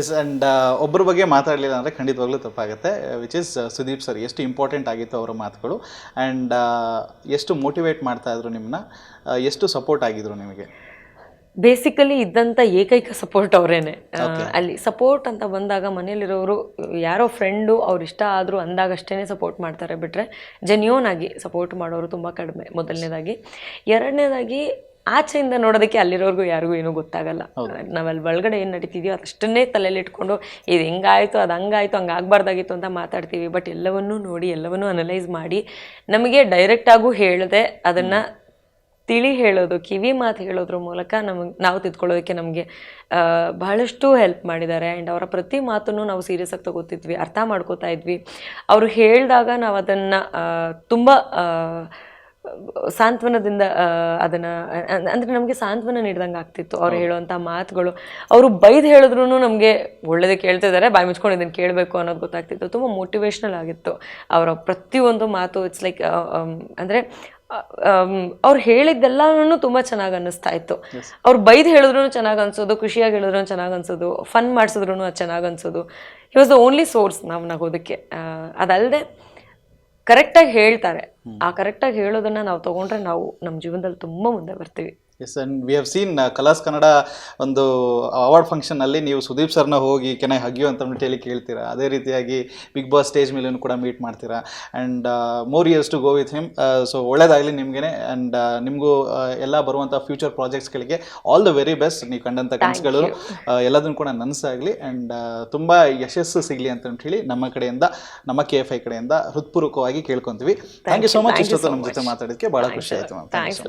S and ಒಬ್ಬರ ಬಗ್ಗೆ ಮಾತಾಡಲಿಲ್ಲ ಅಂದರೆ ಖಂಡಿತವಾಗ್ಲೂ ತಪ್ಪಾಗುತ್ತೆ. ವಿಚ್ ಇಸ್ ಸುದೀಪ್ ಸರ್ ಎಷ್ಟು ಇಂಪಾರ್ಟೆಂಟ್ ಆಗಿತ್ತು ಅವರ ಮಾತುಗಳು? ಆ್ಯಂಡ್ ಎಷ್ಟು ಮೋಟಿವೇಟ್ ಮಾಡ್ತಾ ಇದ್ರು ನಿಮ್ಮನ್ನ ಎಷ್ಟು ಸಪೋರ್ಟ್ ಆಗಿದ್ರು ನಿಮಗೆ? ಬೇಸಿಕಲಿ ಇದ್ದಂಥ ಏಕೈಕ ಸಪೋರ್ಟ್ ಅವರೇನೆ. ಅಲ್ಲಿ ಸಪೋರ್ಟ್ ಅಂತ ಬಂದಾಗ ಮನೇಲಿರೋರು ಯಾರೋ ಫ್ರೆಂಡು ಅವ್ರು ಇಷ್ಟ ಆದರೂ ಅಂದಾಗಷ್ಟೇ ಸಪೋರ್ಟ್ ಮಾಡ್ತಾರೆ. ಬಿಟ್ಟರೆ ಜೆನ್ಯೂನ್ ಆಗಿ ಸಪೋರ್ಟ್ ಮಾಡೋರು ತುಂಬ ಕಡಿಮೆ ಮೊದಲನೇದಾಗಿ. ಎರಡನೇದಾಗಿ ಆಚೆಯಿಂದ ನೋಡೋದಕ್ಕೆ ಅಲ್ಲಿರೋರ್ಗು ಯಾರಿಗೂ ಏನೂ ಗೊತ್ತಾಗಲ್ಲ. ನಾವಲ್ಲಿ ಒಳಗಡೆ ಏನು ನಡೀತಿದೆಯೋ ಅದಷ್ಟನ್ನೇ ತಲೆಯಲ್ಲಿ ಇಟ್ಕೊಂಡು ಇದು ಹೆಂಗಾಯಿತು ಅದು ಹಂಗಾಯಿತು ಹಂಗೆ ಆಗಬಾರ್ದಾಗಿತ್ತು ಅಂತ ಮಾತಾಡ್ತೀವಿ. ಬಟ್ ಎಲ್ಲವನ್ನೂ ನೋಡಿ ಎಲ್ಲವನ್ನೂ ಅನಲೈಸ್ ಮಾಡಿ ನಮಗೆ ಡೈರೆಕ್ಟಾಗೂ ಹೇಳದೆ ಅದನ್ನು ತಿಳಿ ಹೇಳೋದು ಕಿವಿ ಮಾತು ಹೇಳೋದ್ರ ಮೂಲಕ ನಮಗೆ ನಾವು ತಿದ್ಕೊಳ್ಳೋದಕ್ಕೆ ನಮಗೆ ಬಹಳಷ್ಟು ಹೆಲ್ಪ್ ಮಾಡಿದ್ದಾರೆ. ಆ್ಯಂಡ್ ಅವರ ಪ್ರತಿ ಮಾತನ್ನು ನಾವು ಸೀರಿಯಸ್ ಆಗಿ ತಗೋತಿದ್ವಿ ಅರ್ಥ ಮಾಡ್ಕೋತಾ ಇದ್ವಿ. ಅವರು ಹೇಳಿದಾಗ ನಾವು ಅದನ್ನು ತುಂಬ ಸಾಂತ್ವನದಿಂದ ಅದನ್ನು ಅಂದರೆ ನಮಗೆ ಸಾಂತ್ವನ ನೀಡ್ದಂಗೆ ಆಗ್ತಿತ್ತು. ಅವ್ರು ಹೇಳುವಂಥ ಮಾತುಗಳು. ಅವರು ಬೈದು ಹೇಳಿದ್ರು ನಮಗೆ ಒಳ್ಳೇದೇ ಕೇಳ್ತಿದ್ದಾರೆ ಬಾಯಿ ಮುಚ್ಕೊಂಡು ಇದನ್ನು ಕೇಳಬೇಕು ಅನ್ನೋದು ಗೊತ್ತಾಗ್ತಿತ್ತು. ತುಂಬ ಮೋಟಿವೇಶ್ನಲ್ ಆಗಿತ್ತು. ಅವರ ಪ್ರತಿಯೊಂದು ಮಾತು ಇಟ್ಸ್ ಲೈಕ್ ಅಂದರೆ ಅವ್ರು ಹೇಳಿದ್ದೆಲ್ಲನೂ ತುಂಬ ಚೆನ್ನಾಗಿ ಅನ್ನಿಸ್ತಾ ಇತ್ತು. ಅವ್ರು ಬೈದು ಹೇಳಿದ್ರು ಚೆನ್ನಾಗಿ ಅನ್ಸೋದು ಖುಷಿಯಾಗಿ ಹೇಳಿದ್ರು ಚೆನ್ನಾಗಿ ಅನ್ಸೋದು ಫನ್ ಮಾಡಿಸಿದ್ರು ಅದು ಚೆನ್ನಾಗಿ ಅನ್ಸೋದು. He was the only source ನಾವು ನಗೋದಕ್ಕೆ. ಅದಲ್ಲದೆ ಕರೆಕ್ಟಾಗಿ ಹೇಳ್ತಾರೆ. ಆ ಕರೆಕ್ಟಾಗಿ ಹೇಳೋದನ್ನ ನಾವು ತಗೊಂಡ್ರೆ ನಾವು ನಮ್ಮ ಜೀವನದಲ್ಲಿ ತುಂಬಾ ಮುಂದೆ ಬರ್ತೀವಿ. Yes and we have seen Colors Kannada ಒಂದು ಅವಾರ್ಡ್ ಫಂಕ್ಷನ್ ಅಲ್ಲಿ ನೀವು ಸುದೀಪ್ ಸರ್ನ ಹೋಗಿ ಕೆನೆ ಹಗ್ಯು ಅಂತ ಹೇಳಿ ಕೇಳ್ತೀರಾ? ಅದೇ ರೀತಿಯಾಗಿ ಬಿಗ್ ಬಾಸ್ ಸ್ಟೇಜ್ ಮೇಲೂ ಕೂಡ ಮೀಟ್ ಮಾಡ್ತೀರಾ? And more years to go with him so ಒಳ್ಳೇದಾಗಲಿ ನಿಮ್ಗೆ ಆ್ಯಂಡ್ ನಿಮಗೂ ಎಲ್ಲ ಬರುವಂಥ ಫ್ಯೂಚರ್ ಪ್ರಾಜೆಕ್ಟ್ಸ್ಗಳಿಗೆ ಆಲ್ ದ ವೆರಿ ಬೆಸ್ಟ್ ನೀವು ಕಂಡಂಥ ಕನಸುಗಳು ಎಲ್ಲದನ್ನು ಕೂಡ ನನಸಾಗಲಿ. ಆ್ಯಂಡ್ ತುಂಬ ಯಶಸ್ಸು ಸಿಗಲಿ ಅಂತ ಹೇಳಿ ನಮ್ಮ ಕಡೆಯಿಂದ ನಮ್ಮ ಕೆ ಎಫ್ ಐ ಕಡೆಯಿಂದ ಹೃತ್ಪೂರ್ವಕವಾಗಿ ಕೇಳ್ಕೊತೀವಿ. ಥ್ಯಾಂಕ್ ಯು ಸೊ ಮಚ್ ಇಷ್ಟೊತ್ತು ನಮ್ಮ ಜೊತೆ ಮಾತಾಡೋದಕ್ಕೆ ಬಹಳ ಖುಷಿ ಆಯ್ತು ಮ್ಯಾಮ್ ಥ್ಯಾಂಕ್ಸ್